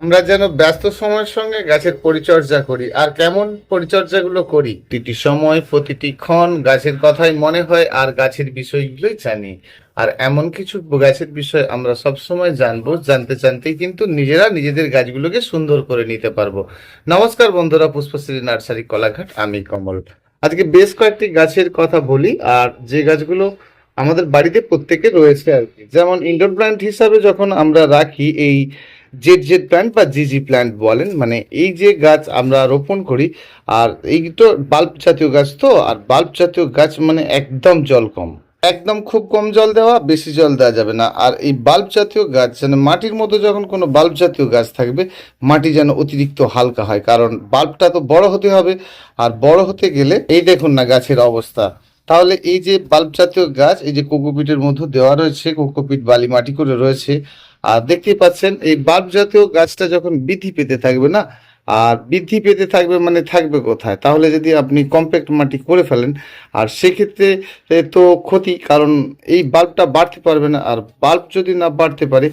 আমরা যেন ব্যস্ত সময়ের সঙ্গে গাছের পরিচর্যা করি। আর কেমন পরিচর্যাগুলো করি? প্রতিটি সময়, প্রতিটি ক্ষণ গাছের কথাই মনে হয় আর গাছের বিষয়গুলোই জানি। আর এমন কিছু গাছের বিষয় আমরা সব সময় জানব, জানতে জানতেই কিন্তু নিজেরা নিজেদের গাছগুলোকে সুন্দর করে নিতে পারব। নমস্কার বন্ধুরা, পুষ্পশ্রী নার্সারি কলাঘাট, আমি কমল। আজকে বেশ কয়েকটি গাছের কথা বলি, আর যে গাছগুলো আমাদের বাড়িতে প্রত্যেকে রয়েছে আর কি। যেমন ইনডোর প্ল্যান্ট হিসাবে যখন আমরা রাখি, এই জেড জেড প্ল্যান্ট বা জিজি প্ল্যান্ট বলেন মানে এই যে গাছ আমরা রোপণ করি, আর এই তো বাল্ব জাতীয় গাছ তো, আর বাল্ব জাতীয় গাছ মানে একদম জল কম। একদম খুব কম জল দেওয়া, বেশি জল দেওয়া যাবে না। আর এই বাল্ব জাতীয় গাছ, যেন মাটির মতো যখন কোনো বাল্ব জাতীয় গাছ থাকবে, মাটি যেন অতিরিক্ত হালকা হয়, কারণ বাল্বটা তো বড় হতে হবে, আর বড় হতে গেলে এই দেখুন না গাছের অবস্থা। তাহলে এই যে বাল্ব জাতীয় গাছ, এই যে কোকোপিটের মধ্যে দেওয়া রয়েছে, কোকোপিট বালি মাটি করে রয়েছে আর দেখতে পাচ্ছেন, এই বাল্ব জাতীয় গাছটা যখন বৃদ্ধি পেতে থাকবে না, আর বৃদ্ধি পেতে থাকবে মানে থাকবে কোথায়? তাহলে যদি আপনি কম্প্যাক্ট মাটি করে ফেলেন, আর সেক্ষেত্রে তো ক্ষতি, কারণ এই বাল্বটা বাড়তে পারবে না, আর বাল্ব যদি না বাড়তে পারে,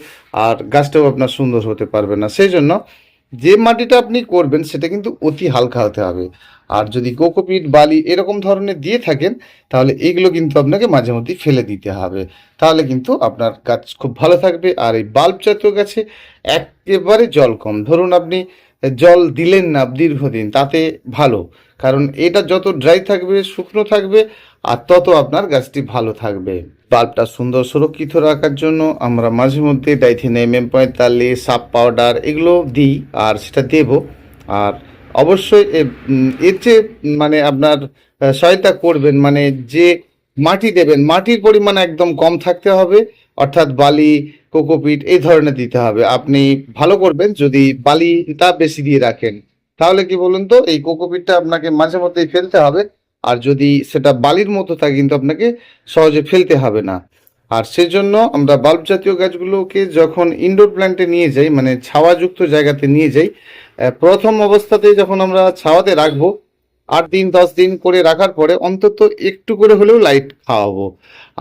আর গাছটাও আপনার সুন্দর হতে পারবে না। সেই জন্য যে মাটিটা আপনি করবেন, সেটা কিন্তু অতি হালকা হতে হবে। আর যদি কোকোপিট, বালি এরকম ধরনের দিয়ে থাকেন, তাহলে এইগুলো কিন্তু আপনাকে মাঝে মধ্যে ফেলে দিতে হবে। তাহলে কিন্তু আপনার গাছ খুব ভালো থাকবে। আর এই বাল্ব জাতীয় গাছে একেবারে জল কম। ধরুন আপনি জল দিলেন না দীর্ঘদিন, তাতে ভালো। কারণ এটা যত ড্রাই থাকবে, শুকনো থাকবে, আর তত আপনার গাছটি ভালো থাকবে। বাল্বটা সুন্দর সুরক্ষিত রাখার জন্য আমরা মাঝে মধ্যে ডাইথিনেম এম এম পঁয়তাল্লিশ সাপ পাউডার এগুলো দিই আর সেটা দেব। আর অবশ্যই এর যে মানে আপনার সহায়তা করবেন মানে যে মাটি দেবেন, মাটির পরিমাণ একদম কম থাকতে হবে। অর্থাৎ বালি, কোকোপিট এই ধরনের দিতে হবে। আপনি ভালো করবেন, যদি বালিটা বেশি দিয়ে রাখেন। তাহলে কি বলুন তো, এই কোকোপিটটা আপনাকে মাঝে মধ্যেই ফেলতে হবে। আর যদি সেটা বালির মতো থাকে কিন্তু আপনাকে সহজে ফেলতে হবে না। আর সেজন্য আমরা বাল্ব জাতীয় গাছগুলোকে যখন ইনডোর প্ল্যান্টে নিয়ে যাই মানে ছাওয়াযুক্ত জায়গাতে নিয়ে যাই প্রথম অবস্থাতেই যখন আমরা ছাওয়াতে রাখব, আট দিন, দশ দিন করে রাখার পরে অন্তত একটু করে হলেও লাইট খাওয়াবো।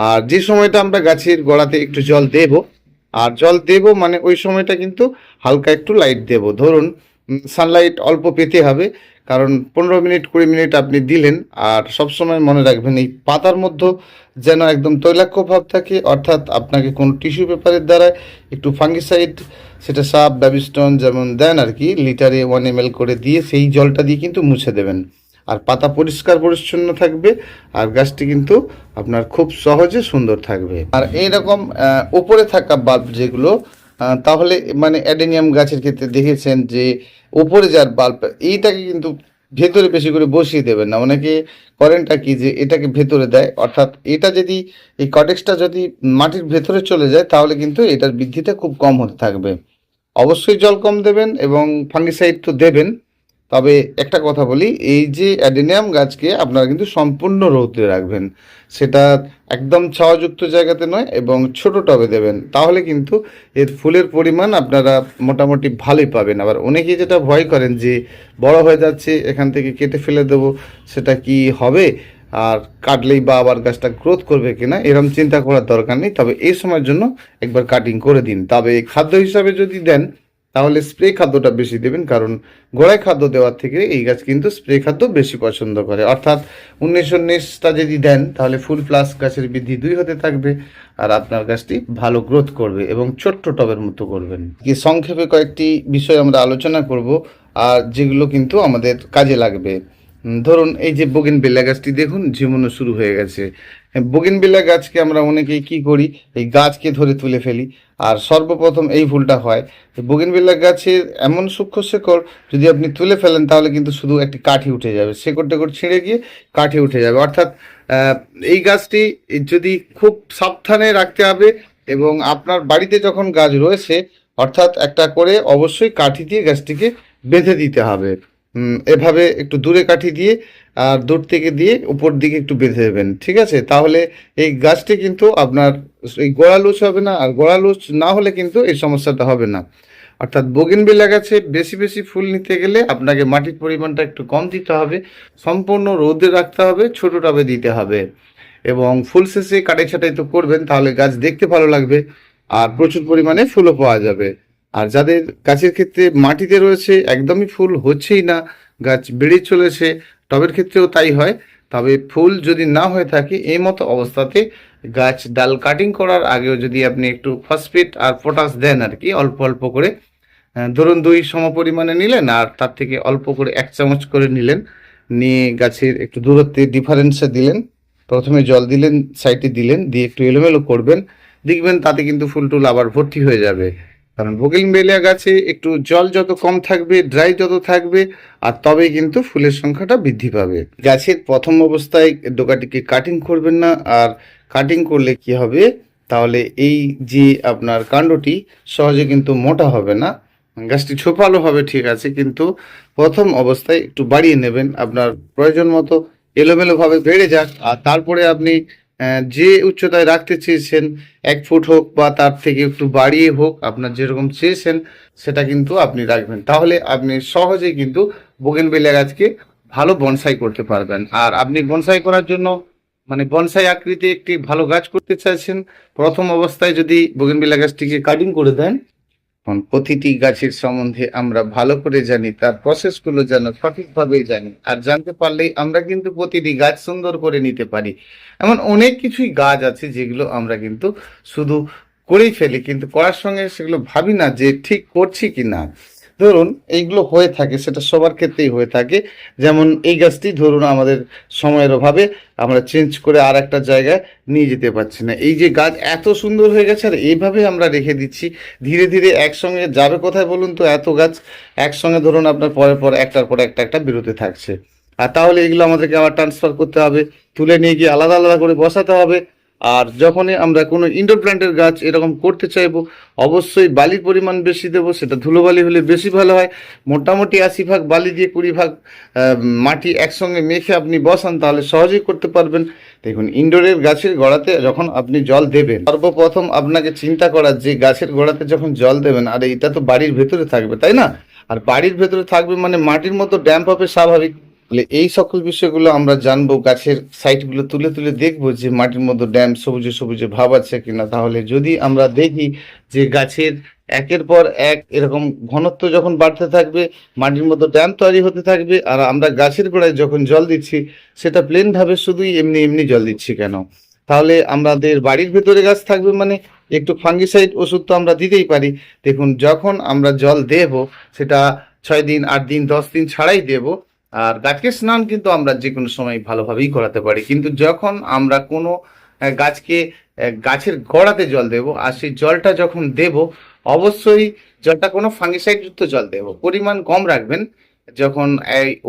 আর যে সময়টা আমরা গাছের গোড়াতে একটু জল দেব, আর জল দেব মানে ওই সময়টা কিন্তু হালকা একটু লাইট দেব। ধরুন সানলাইট অল্প পেতে হবে কারণ পনেরো মিনিট কুড়ি মিনিট আপনি দিলেন আর সব সময় মনে রাখবেন এই পাতার মধ্যে যেন একদম তৈলাক্ষ ভাব থাকে অর্থাৎ আপনাকে কোন টিস্যু পেপারের দ্বারা একটু ফাঙ্গিসাইড সেটা সাপ ব্যাবিস্টন যেমন দেন আর কি লিটারে ওয়ান এম করে দিয়ে সেই জলটা দিয়ে কিন্তু মুছে দেবেন। আর পাতা পরিষ্কার পরিচ্ছন্ন থাকবে আর গাছটি কিন্তু আপনার খুব সহজে সুন্দর থাকবে। আর এইরকম আহ, উপরে থাকা বাল্ব যেগুলো তাহলে মানে অ্যাডেনিয়াম গাছের ক্ষেত্রে দেখেছেন যে উপরে যার বাল্ব এইটাকে কিন্তু ভেতরে বেশি করে বসিয়ে দেবেন না। অনেকে করেনটা কি যে এটাকে ভেতরে দেয়, অর্থাৎ এটা যদি, এই কটেক্সটা যদি মাটির ভেতরে চলে যায়, তাহলে কিন্তু এটার বৃদ্ধিটা খুব কম হতে থাকবে। অবশ্যই জল কম দেবেন এবং ফাঙ্গিসাইড তো দেবেন তবে একটা কথা বলি, এই যে অ্যাডেনিয়াম গাছকে আপনারা কিন্তু সম্পূর্ণ রৌদ্রে রাখবেন। সেটা একদম ছাওয়াযুক্ত জায়গাতে নয় এবং ছোট টবে দেবেন। তাহলে কিন্তু এর ফুলের পরিমাণ আপনারা মোটামুটি ভালোই পাবেন। আবার অনেকে যেটা ভয় করেন যে, বড় হয়ে যাচ্ছে, এখান থেকে কেটে ফেলে দেবো, সেটা কি হবে? আর কাটলেই বা আবার গাছটা গ্রোথ করবে কিনা এরকম চিন্তা করার দরকার নেই। তবে এই সময়ের জন্য একবার কাটিং করে দিন। তবে খাদ্য হিসাবে যদি দেন তাহলে স্প্রে খাদ্যটা বেশি দেবেন, কারণ গোড়ায় খাদ্য দেওয়ার থেকে এই গাছ কিন্তু স্প্রে খাদ্য বেশি পছন্দ করে। অর্থাৎ উনিশ উনিশটা যদি দেন, তাহলে ফুল প্লাস গাছের বৃদ্ধি দুই হতে থাকবে আর আপনার গাছটি ভালো গ্রোথ করবে এবং ছোট্ট টবের মতো করবেন। সংক্ষেপে কয়েকটি বিষয় আমরা আলোচনা করব, আর যেগুলো কিন্তু আমাদের কাজে লাগবে। ধরুন এই যে বগিন বেলা গাছটি দেখুন, ঝিমুনো শুরু হয়ে গেছে। বগিন বেলা গাছকে আমরা অনেকেই কি করি? এই গাছকে ধরে তুলে ফেলি। আর সর্বপ্রথম এই ভুলটা হয়। বগিন বেলা গাছের এমন সূক্ষ্ম শেকড়, যদি আপনি তুলে ফেলেন, তাহলে কিন্তু শুধু একটি কাঠি উঠে যাবে। শেকড় টেকড় ছিঁড়ে গিয়ে কাঠি উঠে যাবে। অর্থাৎ এই গাছটি যদি খুব সাবধানে রাখতে হবে এবং আপনার বাড়িতে যখন গাছ রয়েছে, অর্থাৎ একটা করে অবশ্যই কাঠি দিয়ে গাছটিকে বেঁধে দিতে হবে। এভাবে একটু দূরে কাঠি দিয়ে আর দূর থেকে দিয়ে উপর দিকে একটু বেঁধে দেবেন, ঠিক আছে? তাহলে এই গাছটি কিন্তু আপনার এই গোড়া লুচ হবে না, আর গোড়া লুচ না হলে কিন্তু এই সমস্যাটা হবে না। অর্থাৎ বগিনবিলা গাছে বেশি বেশি ফুল নিতে গেলে আপনাকে মাটির পরিমাণটা একটু কম দিতে হবে, সম্পূর্ণ রোদে রাখতে হবে ছোট টবে দিতে হবে। এবং ফুল শেষে কাটাই ছাটাই তো করবেন, তাহলে গাছ দেখতে ভালো লাগবে আর প্রচুর পরিমাণে ফুলও পাওয়া যাবে। আর যাদের গাছের ক্ষেত্রে মাটিতে রয়েছে, একদমই ফুল হচ্ছেই না গাছ বেড়ে চলেছে, টবের ক্ষেত্রেও তাই হয়। তবে ফুল যদি না হয়ে থাকে, এই মতো অবস্থাতে গাছ ডাল কাটিং করার আগেও যদি আপনি একটু ফসফেট আর পটাশ দেন আর কি, অল্প অল্প করে ধরুন দুই সম পরিমাণে নিলেন আর তার থেকে অল্প করে এক চামচ করে নিলেন, নিয়ে গাছের একটু দূরত্বে ডিফারেন্সে দিলেন, প্রথমে জল দিলেন সাইডে দিলেন, দিয়ে একটু এলোমেলো করবেন, দেখবেন তাতে কিন্তু ফুল টুল আবার ভর্তি হয়ে যাবে। কারণ বোগেনভেলিয়া গাছে একটু জল যত কম থাকবে ড্রাই যত থাকবে, আর তবেই কিন্তু ফুলের সংখ্যাটা বৃদ্ধি পাবে। গাছের প্রথম অবস্থায় ডোকাটিকে কাটিং করবেন না, আর কাটিং করলে কি হবে? তাহলে এই যে আপনার কাণ্ডটি, সহজে কিন্তু মোটা হবে না। গাছটি ছোপালো হবে, ঠিক আছে, কিন্তু প্রথম অবস্থায় একটু বাড়িয়ে নেবেন। আপনার প্রয়োজন মতো এলোমেলোভাবে বেড়ে যাক, আর তারপরে আপনি যে উচ্চতায় রাখতে চেয়েছেন, এক ফুট হোক বা তার থেকে একটু বাড়িয়ে হোক, আপনার যেরকম চেয়েছেন, সেটা কিন্তু আপনি রাখবেন। তাহলে আপনি সহজেই কিন্তু বোগেনবেলিয়া গাছকে ভালো বনসাই করতে পারবেন। আর আপনি বনসাই করার জন্য মানে বনসাই আকৃতি একটি ভালো গাছ করতে চাইছেন, প্রথম অবস্থায় যদি বোগেনবেলিয়া গাছটিকে কাটিং করে দেন এখন প্রতিটি গাছের সম্বন্ধে আমরা ভালো করে জানি, তার প্রসেসগুলো যেন সঠিকভাবে জানি। আর জানতে পারলেই আমরা কিন্তু প্রতিটি গাছ সুন্দর করে নিতে পারি। এমন অনেক কিছুই গাছ আছে যেগুলো আমরা কিন্তু শুধু করেই ফেলি, কিন্তু করার সঙ্গে সেগুলো ভাবি না যে ঠিক করছি কি না ধরুন এইগুলো হয়ে থাকে, সেটা সবার ক্ষেত্রেই হয়ে থাকে। যেমন এই গাছটি ধরুন আমাদের সময়ের অভাবে আমরা চেঞ্জ করে আর একটা জায়গায় নিয়ে যেতে পারছি না। এই যে গাছ এত সুন্দর হয়ে গেছে, আর এইভাবে আমরা রেখে দিচ্ছি। ধীরে ধীরে একসঙ্গে, যাবে কোথায় বলুন তো, এত গাছ একসঙ্গে ধরুন আপনার পরের পর একটার পর একটা একটা বেরোতে থাকছে। আর তাহলে এগুলো আমাদেরকে আবার ট্রান্সফার করতে হবে। তুলে নিয়ে গিয়ে আলাদা আলাদা করে বসাতে হবে। আর যখনই আমরা কোনো ইনডোর প্ল্যান্টের গাছ এরকম করতে চাইব, অবশ্যই বালির পরিমাণ বেশি দেবো, সেটা ধুলোবালি হলে বেশি ভালো হয়। মোটামুটি আশি ভাগ বালি দিয়ে কুড়ি ভাগ মাটি একসঙ্গে মেখে আপনি বসান, তাহলে সহজেই করতে পারবেন। দেখুন ইনডোরের গাছের গোড়াতে যখন আপনি জল দেবেন, সর্বপ্রথম আপনাকে চিন্তা করা যে গাছের গোড়াতে যখন জল দেবেন, আর এটা তো বাড়ির ভেতরে থাকবে, তাই না? আর বাড়ির ভেতরে থাকবে মানে মাটির মতো ড্যাম্প হবে স্বাভাবিক তাহলে এই সকল বিষয়গুলো আমরা জানব, গাছের সাইটগুলো তুলে তুলে দেখব যে মাটির মধ্যে ড্যাম সবুজে সবুজে ভাব আছে কিনা। তাহলে যদি আমরা দেখি যে গাছের একের পর এক এরকম ঘনত্ব যখন বাড়তে থাকবে, মাটির মধ্যে ড্যাম তৈরি হতে থাকবে, আর আমরা গাছের গোড়ায় যখন জল দিচ্ছি, সেটা প্লেন ভাবে শুধুই এমনি এমনি জল দিচ্ছি কেন? তাহলে আমাদের বাড়ির ভেতরে গাছ থাকবে মানে একটু ফাঙ্গিসাইড ওষুধ তো আমরা দিতেই পারি। দেখুন, যখন আমরা জল দেব, সেটা ছয় দিন, আট দিন, দশ দিন ছাড়াই দেব আর গাছকে স্নান কিন্তু আমরা যে কোনো সময় ভালোভাবেই করাতে পারি। কিন্তু যখন আমরা কোনো গাছকে গাছের গোড়াতে জল দেব, আর সেই জলটা যখন দেব, অবশ্যই জলটা কোনো ফাঙ্গিসাইড যুক্ত জল দেব। পরিমাণ কম রাখবেন যখন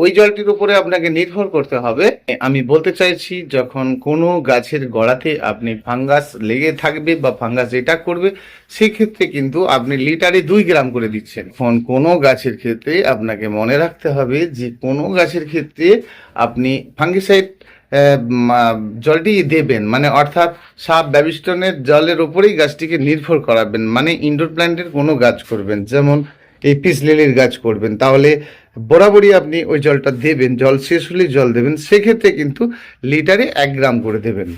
ওই জলটির উপরে আপনাকে নির্ভর করতে হবে, আমি বলতে চাইছি যখন কোনো গাছের গোড়াতে আপনি ফাঙ্গাস লেগে থাকবে বা ফাঙ্গাস এটা করবে, সেক্ষেত্রে কিন্তু আপনি লিটারে দুই গ্রাম করে দিচ্ছেন। এখন কোনো গাছের ক্ষেত্রে আপনাকে মনে রাখতে হবে যে কোনো গাছের ক্ষেত্রে আপনি ফাঙ্গিসাইড জলটি দেবেন মানে অর্থাৎ সাপ ব্যাবিস্টনের জলের উপরেই গাছটিকে নির্ভর করাবেন মানে ইনডোর প্ল্যান্টের কোনো গাছ করবেন, যেমন এই পিস লিলির গাছ করবেন, তাহলে বরাবরই আপনি ওই জলটা দেবেন, জল শেষ হলে জল দেবেন, সেক্ষেত্রে কিন্তু লিটারে এক গ্রাম করে দেবেন।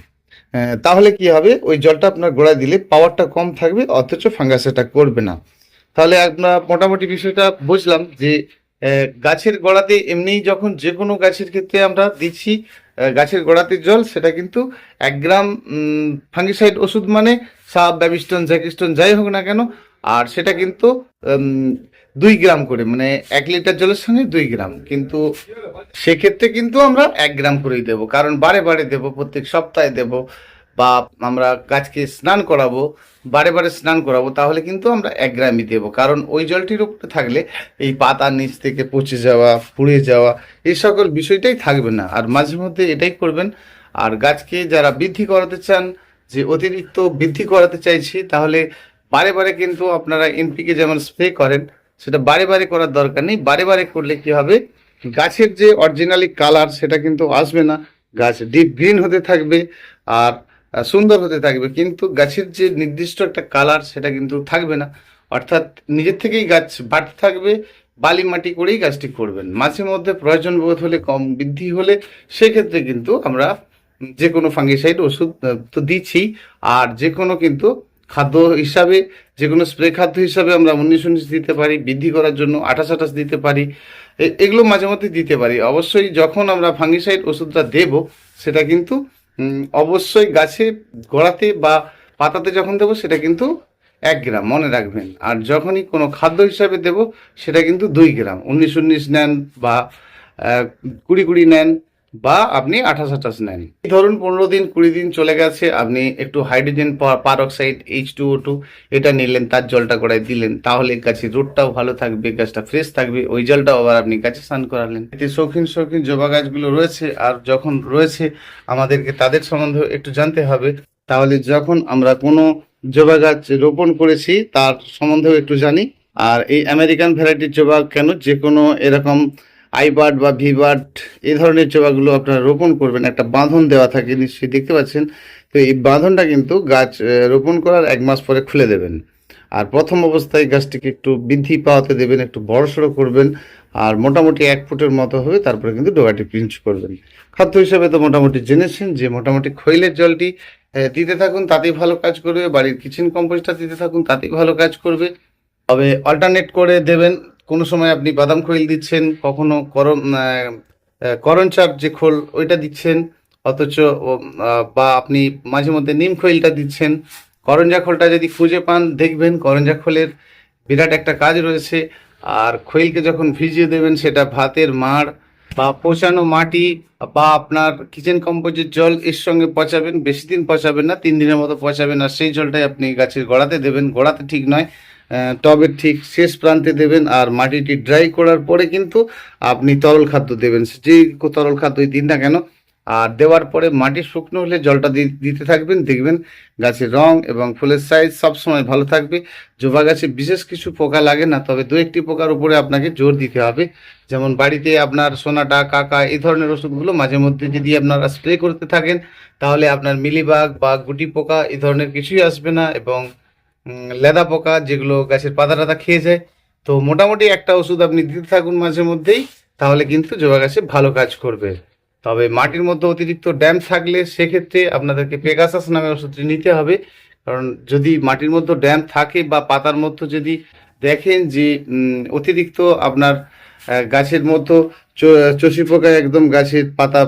তাহলে কি হবে? ওই জলটা আপনার গোড়ায় দিলে পাওয়ারটা কম থাকবে, অথচ ফাঙ্গাস এটা করবে না। তাহলে আমরা মোটামুটি বিষয়টা বুঝলাম যে গাছের গোড়াতে এমনিই যখন যে কোনো গাছের ক্ষেত্রে আমরা দিচ্ছি গাছের গোড়াতে জল, সেটা কিন্তু এক গ্রাম ফাঙ্গিসাইড ওষুধ মানে সাপ ব্যাবিস্টন, জ্যাকিস্টন, যাই হোক না কেন, আর সেটা কিন্তু দুই গ্রাম করে মানে এক লিটার জলের সঙ্গে দুই গ্রাম। কিন্তু সেক্ষেত্রে কিন্তু আমরা এক গ্রাম করেই দেবো, কারণ বারে বারে দেবো, প্রত্যেক সপ্তাহে দেব, বা আমরা গাছকে স্নান করাবো, বারে বারে স্নান করাবো, তাহলে কিন্তু আমরা এক গ্রামই দেবো। কারণ ওই জলটির উপরে থাকলে এই পাতার নিচ থেকে পচে যাওয়া, পুড়ে যাওয়া, এই সকল বিষয়টাই থাকবে না। আর মাঝে মধ্যে এটাই করবেন, আর গাছকে যারা বৃদ্ধি করাতে চান, যে অতিরিক্ত বৃদ্ধি করাতে চাইছি, তাহলে বারে বারে কিন্তু আপনারা এনপিকে যেমন স্প্রে করেন সেটা বারে বারে করার দরকার নেই। বারে বারে করলে কি হবে? গাছের যে অরিজিনালি কালার সেটা কিন্তু আসবে না। গাছ ডিপ গ্রিন হতে থাকবে আর সুন্দর হতে থাকবে। কিন্তু গাছের যে নির্দিষ্ট একটা কালার সেটা কিন্তু থাকবে না। অর্থাৎ নিজের থেকেই গাছ বাড়তে থাকবে, বালি মাটি করেই গাছটি করবেন। মাঝে মধ্যে প্রয়োজন বোধ হলে, কম বৃদ্ধি হলে, সেক্ষেত্রে কিন্তু আমরা যে কোনো ফাঙ্গিসাইড ওষুধ তো দিচ্ছি। আর যে কোনো কিন্তু খাদ্য হিসাবে যে কোনো স্প্রে খাদ্য হিসাবে আমরা উনিশ উনিশ দিতে পারি, বৃদ্ধি করার জন্য আঠাশ আঠাশ দিতে পারি। এগুলো মাঝে মধ্যে দিতে পারি। অবশ্যই যখন আমরা ফাঙ্গিসাইড ওষুধটা দেব, সেটা কিন্তু অবশ্যই গাছে গোড়াতে বা পাতাতে যখন দেবো, সেটা কিন্তু এক গ্রাম, মনে রাখবেন। আর যখনই কোনো খাদ্য হিসাবে দেব, সেটা কিন্তু দুই গ্রাম। উনিশ উনিশ নেন বা কুড়ি কুড়ি নেন বা আপনি আঠাশ আঠাশ নেন। ধরুন পনেরো দিন, কুড়ি দিন চলে গেছে, আপনি একটু hydrogen peroxide H two O two এটা নিলেন, তার জলটা গড়ায় দিলেন, তাহলে গাছের রোডটাও ভালো থাকবে, গাছটা ফ্রেশ থাকবে, ওই জলটাও আবার আপনি গাছে স্নান করালেন। এতে শৌখিন শৌখিন জবা গাছগুলো রয়েছে, আর যখন রয়েছে, আমাদেরকে তাদের সম্বন্ধে একটু জানতে হবে। তাহলে যখন আমরা কোনো জবা গাছ রোপণ করেছি, তার সম্বন্ধেও একটু জানি। আর এই আমেরিকান ভ্যারাইটির জবা কেন? যে কোনো এরকম আইবার্ড বা ভিবার্ড এই ধরনের জবাগুলো আপনারা রোপণ করবেন। একটা বাঁধন দেওয়া থাকে, নিশ্চয়ই দেখতে পাচ্ছেন। তো এই বাঁধনটা কিন্তু গাছ রোপণ করার এক মাস পরে খুলে দেবেন। আর প্রথম অবস্থায় গাছটিকে একটু বৃদ্ধি পাওয়াতে দেবেন, একটু বড়সড় করবেন, আর মোটামুটি এক ফুটের মতো হবে, তারপরে কিন্তু ডোগাটি পিঞ্চ করবেন। খাদ্য হিসাবে তো মোটামুটি জেনেছেন যে মোটামুটি খৈলের জলটি দিতে থাকুন, তাতেই ভালো কাজ করবে। বাড়ির কিচেন কম্পোস্টটা দিতে থাকুন, তাতেই ভালো কাজ করবে। তবে অল্টারনেট করে দেবেন কোনো সময় আপনি বাদাম খৈল দিচ্ছেন কখনো করম আহ, করঞ্চার যে খোল ওইটা দিচ্ছেন অথচ বা আপনি মাঝে মধ্যে নিম খৈলটা দিচ্ছেন। করঞ্জা খোলটা যদি খুঁজে পান দেখবেন করঞ্জা খোলের বিরাট একটা কাজ রয়েছে। আর খৈলকে যখন ভিজিয়ে দেবেন সেটা ভাতের মাড় বা পচানো মাটি বা আপনার কিচেন কম্পোজের জল এর সঙ্গে পচাবেন বেশি দিন পচাবেন না তিন দিনের মতো পচাবেন আর সেই জলটাই আপনি গাছের গোড়াতে দেবেন। গোড়াতে ঠিক নয় টবের ঠিক শেষ প্রান্তে দেবেন আর মাটিটি ড্রাই করার পরে কিন্তু আপনি তরল খাদ্য দেবেন। যে তরল খাদ্যই দিন না কেন, আর দেওয়ার পরে মাটি শুকনো হলে জলটা দিতে থাকবেন। দেখবেন গাছের রং এবং ফুলের সাইজ সবসময় ভালো থাকবে। জবা গাছে বিশেষ কিছু পোকা লাগে না, তবে দু একটি পোকার উপরে আপনাকে জোর দিতে হবে। যেমন বাড়িতে আপনার সোনাটা কাকা এই ধরনের ওষুধগুলো মাঝে মধ্যে যদি আপনারা স্প্রে করতে থাকেন, তাহলে আপনার মিলিবাগ বা গুটি পোকা এই ধরনের কিছুই আসবে না এবং লেদা পোকা যেগুলো গাছের পাতা টাতা খেয়ে যায়। তো মোটামুটি একটা ওষুধ আপনি দিতে থাকুন মাঝে মধ্যেই, তাহলে কিন্তু জবা গাছে ভালো কাজ করবে। তবে মাটির মধ্যে অতিরিক্ত ড্যাম থাকলে সেক্ষেত্রে আপনাদেরকে পেগাসাস নামে ওষুধটি নিতে হবে। কারণ যদি মাটির মধ্যে ড্যাম থাকে বা পাতার মধ্যে যদি দেখেন যে অতিরিক্ত আপনার গাছের মধ্যে চষি পোকা একদম গাছের পাতা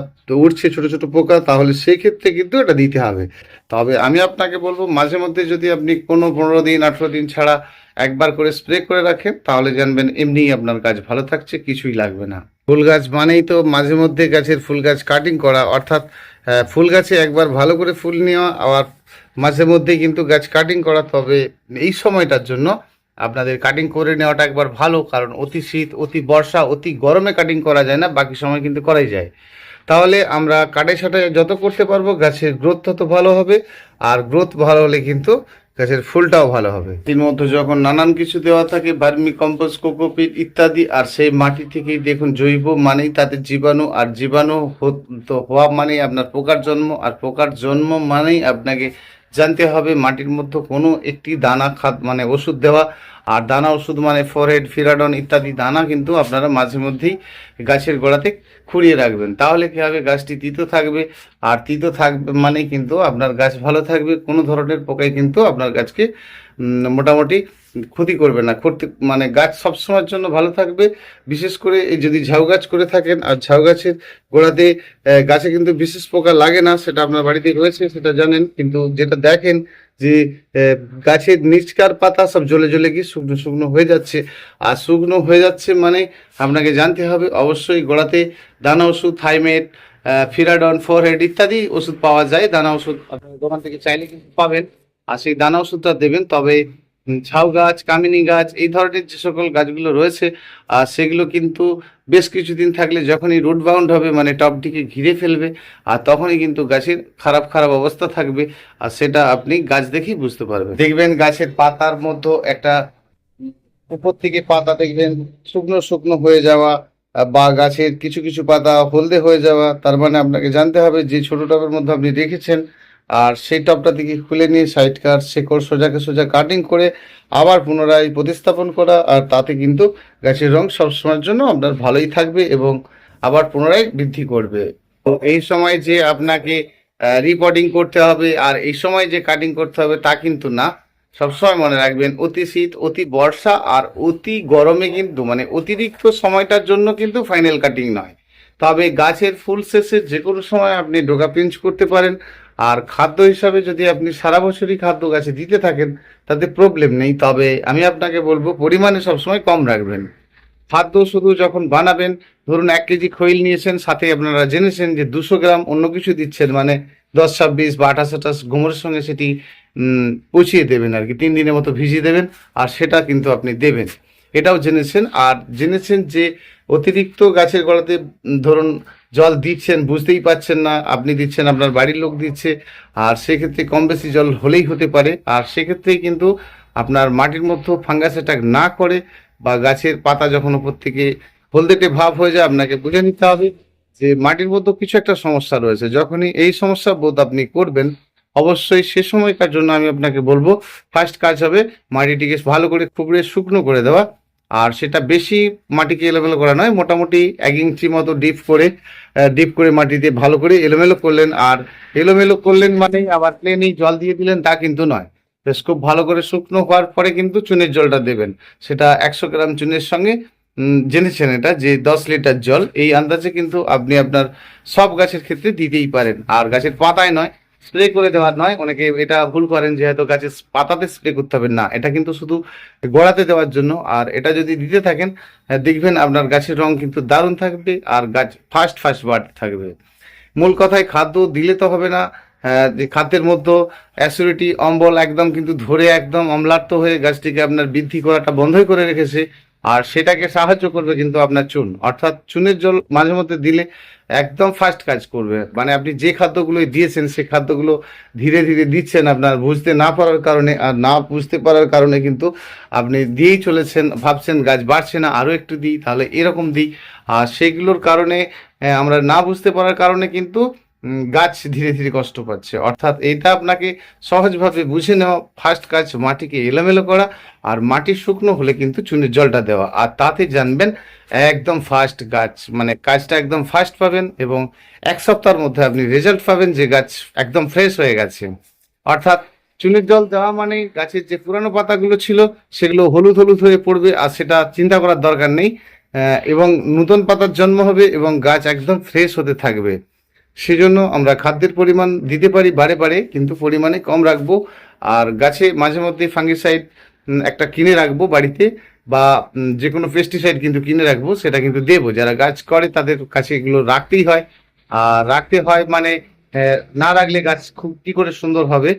উঠছে ছোট ছোট পোকা, তাহলে সেক্ষেত্রে কিন্তু এটা দিতে হবে। তবে আমি আপনাকে বলব, মাঝে মধ্যে যদি আপনি কোনো পনেরো দিন, আঠেরো দিন ছাড়া একবার করে স্প্রে করে রাখেন, তাহলে জানবেন এমনিই আপনার গাছ ভালো থাকছে, কিছুই লাগবে না। ফুল গাছ মানেই তো মাঝে মধ্যে গাছের ফুল গাছ কাটিং করা, অর্থাৎ ফুল গাছে একবার ভালো করে ফুল নেওয়া, আবার মাঝে মধ্যে কিন্তু গাছ কাটিং করা, তবে এই সময়টার জন্য আপনাদের কাটিং করে নেওয়াটা একবার ভালো, কারণ অতি শীত, অতি বর্ষা, অতি গরমে কাটিং করা যায় না, বাকি সময় কিন্তু করাই যায়। তাহলে আমরা কাটে ছাটাই যত করতে পারব, গাছের গ্রোথ তত ভালো হবে, আর গ্রোথ ভালো হলে কিন্তু গাছের ফুলটাও ভালো হবে। এর মধ্যে যখন নানান কিছু দেওয়া থাকে ভার্মি কম্পোস্ট কোকোপিট ইত্যাদি, আর সেই মাটি থেকেই দেখুন জৈব মানেই তাতে জীবাণু, আর জীবাণু হওয়া মানেই আপনার পোকার জন্ম, আর পোকার জন্ম মানেই আপনাকে জানতে হবে মাটির মধ্যে কোনো একটি দানা খাদ মানে ওষুধ দেওয়া। আর দানা ওষুধ মানে ফরহেড ফিরাডন ইত্যাদি দানা কিন্তু আপনারা মাঝে মধ্যেই গাছের গোড়াতে খুঁড়িয়ে রাখবেন। তাহলে কী হবে? গাছটি তিতো থাকবে। আর তিতো থাকবে মানে কিন্তু আপনার গাছ ভালো থাকবে। কোনো ধরনের পোকায় কিন্তু আপনার গাছকে মোটামুটি ক্ষতি করবে না। ক্ষতি মানে গাছ সবসময়ের জন্য ভালো থাকবে। বিশেষ করে যদি ঝাউ গাছ করে থাকেন, আর ঝাউ গাছের গোড়াতে গাছে কিন্তু বিশেষ পোকা লাগে না, সেটা আপনার বাড়িতে রয়েছে সেটা জানেন। কিন্তু যেটা দেখেন যে গাছের নিচকার পাতা সব জ্বলে জ্বলে গিয়ে শুকনো শুকনো হয়ে যাচ্ছে। আর শুকনো হয়ে যাচ্ছে মানে আপনাকে জানতে হবে, অবশ্যই গোড়াতে দানা ওষুধ, থাইমেট ফিরাডন, ফোরহেড ইত্যাদি ওষুধ পাওয়া যায়। দানা ওষুধ আপনার দোকান থেকে চাইলে কিন্তু পাবেন। আর সেই দানা ওষুধটা দেবেন। তবে ঝাউ গাছ, কামিনী গাছ, এই ধরনের যে সকল গাছগুলো রয়েছে আর সেগুলো কিন্তু বেশ কিছুদিন থাকলে যখনই রুট বাউন্ড হবে মানে টপটিকে ঘিরে ফেলবে, আর তখনই কিন্তু গাছের খারাপ খারাপ অবস্থা থাকবে, আর সেটা আপনি গাছ দেখেই বুঝতে পারবেন। দেখবেন গাছের পাতার মধ্যে একটা উপর থেকে পাতা দেখবেন শুকনো শুকনো হয়ে যাওয়া বা গাছের কিছু কিছু পাতা হলদে হয়ে যাওয়া, তার মানে আপনাকে জানতে হবে যে ছোট টবের মধ্যে আপনি রেখেছেন আর সেই টবটা থেকে খুলে নিয়ে সাইড কাট শেকড়, সোজাকে সোজা কাটিং করে আবার পুনরায় প্রতিস্থাপন করা আর তাতে কিন্তু গাছের রং সবসময়ের জন্য আপনার ভালোই থাকবে এবং আবার পুনরায় বৃদ্ধি করবে। তো এই সময় যে আপনাকে রিপোর্টিং করতে হবে আর এই সময় যে কাটিং করতে হবে তা কিন্তু না। সবসময় মনে রাখবেন, অতি শীত, অতি বর্ষা আর অতি গরমে কিন্তু মানে অতিরিক্ত সময়টার জন্য কিন্তু ফাইনাল কাটিং নয়। তবে গাছের ফুল শেষে যে কোনো সময় আপনি ডোকা পিঞ্চ করতে পারেন আর খাদ্য হিসাবে যদি আপনি সারা বছরই খাদ্য গাছে দিতে থাকেন, তাতে প্রবলেম নেই। তবে আমি আপনাকে বলব, পরিমাণে সবসময় কম রাখবেন। খাদ্য শুধু যখন বানাবেন, ধরুন এক কেজি খৈল নিয়েছেন, সাথে আপনারা জেনেছেন যে দুশো গ্রাম অন্য কিছু দিচ্ছেন মানে দশ ছাব্বিশ বা আঠাশ আঠাশ গোমরের সঙ্গে সেটি পচিয়ে দেবেন আর কি, তিন দিনের মতো ভিজিয়ে দেবেন, আর সেটা কিন্তু আপনি দেবেন। এটাও জেনেছেন, আর জেনেছেন যে অতিরিক্ত গাছের গোড়াতে ধরুন জল দিচ্ছেন, বুঝতেই পাচ্ছেন না, আপনি দিচ্ছেন, আপনার বাড়ির লোক দিচ্ছে, আর সেক্ষেত্রে কম বেশি জল হলেই হতে পারে, আর সেক্ষেত্রে কিন্তু আপনার মাটির মধ্যে ফাঙ্গাস অ্যাটাক না করে, বা গাছের পাতা যখন উপর থেকে হলদেটে ভাব হয়ে যায়, আপনাকে বুঝে নিতে হবে যে মাটির মধ্যে কিছু একটা সমস্যা রয়েছে। যখনই এই সমস্যা বোধ আপনি করবেন, অবশ্যই সে সময়কার জন্য আমি আপনাকে বলব ফার্স্ট কাজ হবে মাটিটিকে ভালো করে খুবড়ে শুকনো করে দেওয়া আর সেটা বেশি মাটিকে এলোমেলো করা নয়, মোটামুটি এক ইঞ্চি মতো ডিপ করে ডিপ করে মাটিতে ভালো করে এলোমেলো করলেন। আর এলোমেলো করলেন মানে আবার প্লেনেই জল দিয়ে দিলেন, তা কিন্তু নয়। বেশ খুব ভালো করে শুকনো হওয়ার পরে কিন্তু চুনের জলটা দেবেন। সেটা একশো গ্রাম চুনের সঙ্গে জেনেছেন এটা যে দশ লিটার জল, এই আন্দাজে কিন্তু আপনি আপনার সব গাছের ক্ষেত্রে দিতেই পারেন। আর গাছের পাতায় নয় স্প্রে করে দেওয়ার নয়। অনেকে এটা ভুল করেন যে হয়তো গাছের পাতাতে স্প্রে করতে হবে। না, এটা কিন্তু শুধু গোড়াতে দেওয়ার জন্য। আর এটা যদি দিতে থাকেন দেখবেন আপনার গাছের রং কিন্তু দারুণ থাকবে আর গাছ ফার্স্ট ফার্স্ট বাড়তে থাকবে। মূল কথায় খাদ্য দিলে তো হবে না। যে খাদ্যের মধ্যে অ্যাসিডিটি অম্বল একদম কিন্তু ধরে একদম অম্লার্ত হয়ে গাছটিকে আপনার বৃদ্ধি করাটা বন্ধই করে রেখেছে। আর সেটাকে সাহায্য করবে কিন্তু আপনার চুন। অর্থাৎ চুনের জল মাঝে মধ্যে দিলে একদম ফাস্ট কাজ করবে। মানে আপনি যে খাদ্যগুলো দিয়েছেন সেই খাদ্যগুলো ধীরে ধীরে দিচ্ছেন আপনার বুঝতে না পারার কারণে আর না বুঝতে পারার কারণে কিন্তু আপনি দিয়েই চলেছেন, ভাবছেন গাছ বাড়ছে না, আরও একটু দিই, তাহলে এরকম দিই। আর সেগুলোর কারণে আমরা না বুঝতে পারার কারণে কিন্তু গাছ ধীরে ধীরে কষ্ট পাচ্ছে। অর্থাৎ এটা আপনাকে সহজভাবে বুঝে নেওয়া ফার্স্ট কাজ মাটিকে এলোমেলো করা আর মাটি শুকনো হলে কিন্তু চুনের জলটা দেওয়া। আর তাতে জানবেন, একদম ফার্স্ট গাছ মানে কাজটা একদম ফার্স্ট পাবেন এবং এক সপ্তাহের মধ্যে আপনি রেজাল্ট পাবেন যে গাছ একদম ফ্রেশ হয়ে গেছে। অর্থাৎ চুনের জল দেওয়া মানে গাছের যে পুরানো পাতাগুলো ছিল, সেগুলো হলুদ হলুদ হয়ে পড়বে আর সেটা চিন্তা করার দরকার নেই। এবং নতুন পাতার জন্ম হবে এবং গাছ একদম ফ্রেশ হতে থাকবে। সেজন্য আমরা খাদ্যের পরিমাণ দিতে পারি বারে বারে, কিন্তু পরিমাণে কম রাখব। আর গাছে মাঝে মধ্যে ফাঙ্গিসাইড একটা কিনে রাখব বাড়িতে, বা যে কোনো পেস্টিসাইড কিন্তু কিনে রাখব, সেটা কিন্তু দেবো। যারা গাছ করে তাদের কাছে এগুলো রাখতেই হয়। আর রাখতে হয় মানে না রাখলে গাছ খুব কি করে সুন্দর হবে?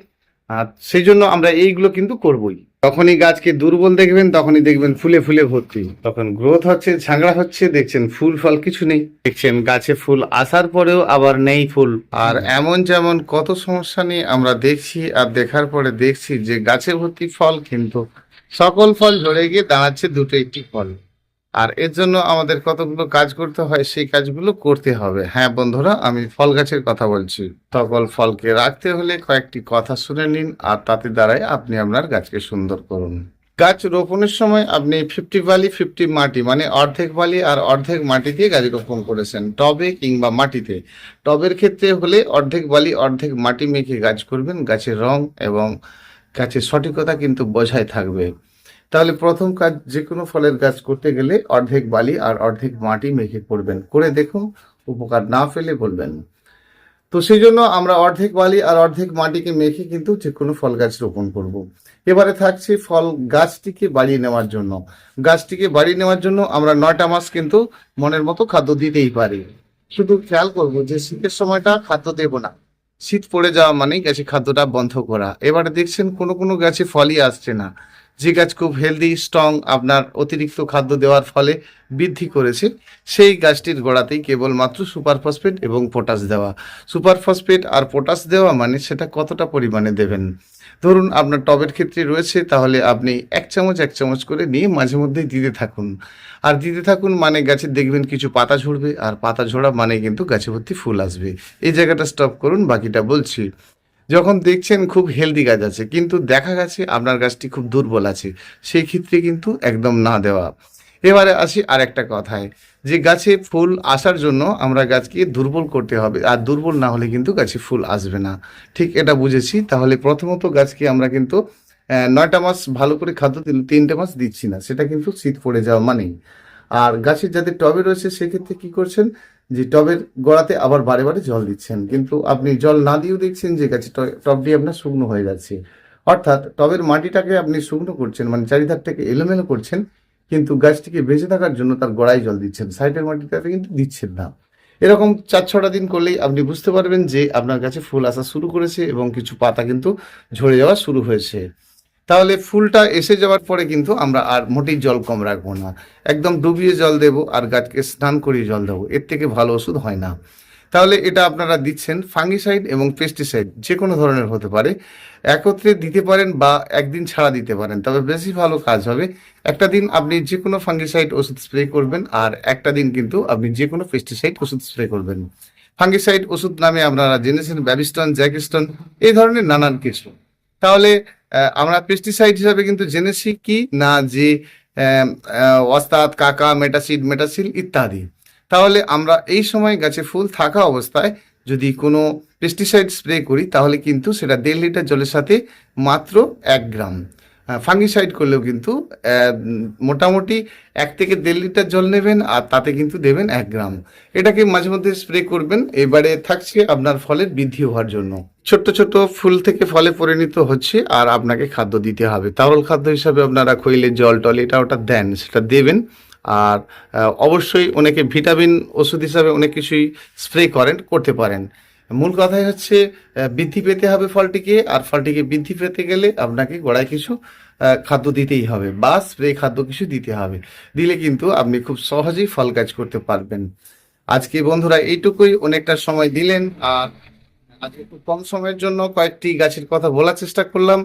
আর সেই জন্য আমরা এইগুলো কিন্তু করবই। যখনই গাছকে দুর্বল দেখবেন, তখনই দেখবেন ফুলে ফুলে ভর্তি। তখন গ্রোথ হচ্ছে, ঝাঁকড়া হচ্ছে, দেখছেন ফুল ফল কিছু নেই। দেখছেন গাছে ফুল আসার পরেও আবার নেই ফুল। আর এমন যেমন কত সমস্যা নিয়ে আমরা দেখছি আর দেখার পরে দেখছি যে গাছে ভর্তি ফল কিন্তু সকল ফল ঝরে গিয়ে দাঁড়াচ্ছে দুটো একটি ফল। আর এর জন্য আমাদের কতগুলো কাজ করতে হয়, সেই কাজগুলো করতে হবে। হ্যাঁ বন্ধুরা, আমি ফল গাছের কথা বলছি। সকল ফলকে রাখতে হলে কয়েকটি কথা শুনে নিন, আর তাতে দ্বারাই আপনি আপনার গাছকে সুন্দর করুন। গাছ রোপণের সময় আপনি ফিফটি বালি ফিফটি মাটি মানে অর্ধেক বালি আর অর্ধেক মাটি দিয়ে গাছ রোপণ করেছেন, টবে কিংবা মাটিতে। টবের ক্ষেত্রে হলে অর্ধেক বালি অর্ধেক মাটি মেখে গাছ করবেন, গাছের রং এবং গাছের সঠিকতা কিন্তু বজায় থাকবে। তাহলে প্রথম কাজ যে কোনো ফলের গাছ করতে গেলে অর্ধেক বালি আর অর্ধেক মাটি মেখে করবেন। করে দেখুন, উপকার না পেলে বলবেন। তো সেই জন্য আমরা অর্ধেক বালি আর অর্ধেক মাটিকে মেখে কিন্তু যে কোনো ফল গাছ রোপণ করব। এবারে থাকছে ফল গাছটিকে বাড়িয়ে নেওয়ার জন্য। গাছটিকে বাড়িয়ে নেওয়ার জন্য আমরা নয়টা মাস কিন্তু মনের মতো খাদ্য দিতেই পারি। শুধু খেয়াল করব যে শীতের সময়টা খাদ্য দেব না। শীত পড়ে যাওয়া মানেই গাছে খাদ্যটা বন্ধ করা। এবারে দেখছেন কোনো কোনো গাছে ফলই আসছে না। যে গাছ খুব হেলদি স্ট্রং আপনার অতিরিক্ত খাদ্য দেওয়ার ফলে বৃদ্ধি করেছে, সেই গাছটির গোড়াতেই কেবলমাত্র সুপার ফসফেট এবং পটাশ দেওয়া। সুপার ফসফেট আর পটাশ দেওয়া মানে সেটা কতটা পরিমাণে দেবেন? ধরুন আপনার টবের ক্ষেত্রে রয়েছে, তাহলে আপনি এক চামচ এক চামচ করে নিয়ে মাঝে মধ্যেই দিতে থাকুন। আর দিতে থাকুন মানে গাছের দেখবেন কিছু পাতা ঝরবে, আর পাতা ঝরা মানে কিন্তু গাছে ভর্তি ফুল আসবে। এই জায়গাটা স্টপ করুন, বাকিটা বলছি। যখন দেখছেন খুব হেলদি গাছ আছে, কিন্তু দেখা গেছে আপনার গাছটি খুব দুর্বল আছে সেই ক্ষেত্রে কিন্তু একদম না দেওয়া। এবারে আসি আর একটা কথায়, যে গাছে ফুল আসার জন্য আমরা গাছকে দুর্বল করতে হবে, আর দুর্বল না হলে কিন্তু গাছে ফুল আসবে না। ঠিক এটা বুঝেছি, তাহলে প্রথমত গাছকে আমরা কিন্তু নয়টা মাস ভালো করে খাদ্য তিনটে মাস দিচ্ছি না, সেটা কিন্তু শীত পড়ে যাওয়া মানেই। আর গাছের যাদের টবে রয়েছে, সেক্ষেত্রে কি করছেন যে টবের গোড়াতে আবার বারে বারে জল দিচ্ছেন। কিন্তু আপনি জল না দিয়েও দেখছেন যে গাছের ট- টবটি আপনার শুকনো হয়ে যাচ্ছে। অর্থাৎ টবের মাটিটাকে আপনি শুকনো করছেন মানে চারিধার থেকে এলোমেলো করছেন, কিন্তু গাছটিকে বেঁচে থাকার জন্য তার গোড়ায় জল দিচ্ছেন। সাইডের মাটিটাতে কিন্তু দিচ্ছেন না। এরকম চার ছটা দিন করলেই আপনি বুঝতে পারবেন যে আপনার গাছে ফুল আসা শুরু করেছে এবং কিছু পাতা কিন্তু ঝরে যাওয়া শুরু হয়েছে। তাহলে ফুলটা এসে যাওয়ার পরে কিন্তু আমরা আর মোটেই জল কম রাখব না। একদম ডুবিয়ে জল দেব আর গাছকে স্নান করিয়ে জল দেবো, এর থেকে ভালো ওষুধ হয় না। তাহলে এটা আপনারা দিচ্ছেন ফাঙ্গিসাইড এবং পেস্টিসাইড যে কোনো ধরনের হতে পারে। একত্রে দিতে পারেন বা একদিন ছাড়া দিতে পারেন, তবে বেশি ভালো কাজ হবে। একটা দিন আপনি যে কোনো ফাঙ্গিসাইড ওষুধ স্প্রে করবেন আর একটা দিন কিন্তু আপনি যে কোনো পেস্টিসাইড ওষুধ স্প্রে করবেন। ফাঙ্গিসাইড ওষুধ নামে আপনারা জেনেছেন ব্যাবিস্টন, জ্যাকিস্টন এই ধরনের নানান কিছু তাহলে আমরা পেস্টিসাইড হিসাবে কিন্তু জেনেছি কি? না, যে ওস্তাদ, কাকা, মেটাসিড, মেটাসিল ইত্যাদি। তাহলে আমরা এই সময় গাছে ফুল থাকা অবস্থায় যদি কোনো পেস্টিসাইড স্প্রে করি, তাহলে কিন্তু সেটা দেড় লিটার জলের সাথে মাত্র এক গ্রাম। ফাঙ্গিসাইড করলেও কিন্তু মোটামুটি এক থেকে দেড় লিটার জল নেবেন আর তাতে কিন্তু দেবেন এক গ্রাম। এটাকে মাঝে মধ্যে স্প্রে করবেন। এবারে থাকছে আপনার ফলের বৃদ্ধি হওয়ার জন্য। ছোট্ট ছোট ফুল থেকে ফলে পরিণত হচ্ছে আর আপনাকে খাদ্য দিতে হবে। তরল খাদ্য হিসাবে আপনারা খইলে জল, টল এটা ওটা দেন, সেটা দেবেন। আর অবশ্যই অনেকে ভিটামিন ওষুধ হিসাবে অনেক কিছুই স্প্রে করেন, করতে পারেন। মূল কথাই হচ্ছে বৃদ্ধি পেতে হবে ফলটিকে, আর ফলটিকে বৃদ্ধি পেতে গেলে আপনাকে গোড়ায় কিছু খাদ্য দিতেই হবে বা স্প্রে খাদ্য কিছু দিতে হবে। দিলে কিন্তু আপনি খুব সহজেই ফল গাছ করতে পারবেন। আজকে বন্ধুরা এইটুকুই, অনেকটা সময় দিলেন, আর আজকে খুব কম সময়ের জন্য কয়েকটি গাছের কথা বলার চেষ্টা করলাম।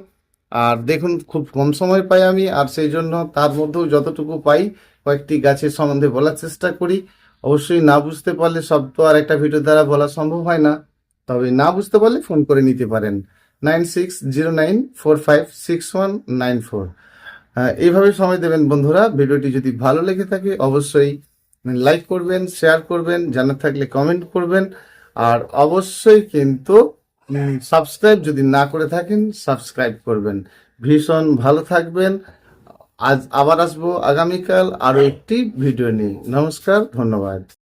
আর দেখুন, খুব কম সময় পাই আমি, আর সেই জন্য তার মধ্যেও যতটুকু পাই কয়েকটি গাছের সম্বন্ধে বলার চেষ্টা করি। অবশ্যই না বুঝতে পারলে সব তো আর একটা ভিডিও দ্বারা বলা সম্ভব হয় না। তবে না বুঝতে পারলে ফোন করে নিতে পারেন। Nine six zero nine four five six one nine four. এইভাবে সময় দেবেন বন্ধুরা। ভিডিওটি যদি ভালো লেগে থাকে, অবশ্যই লাইক করবেন, শেয়ার করবেন, জানার থাকলে কমেন্ট করবেন। আর অবশ্যই কিন্তু সাবস্ক্রাইব যদি না করে থাকেন, সাবস্ক্রাইব করবেন। ভীষণ ভালো থাকবেন। আজ আবার আসব আগামীকাল আরও একটি ভিডিও নিয়ে। নমস্কার, ধন্যবাদ।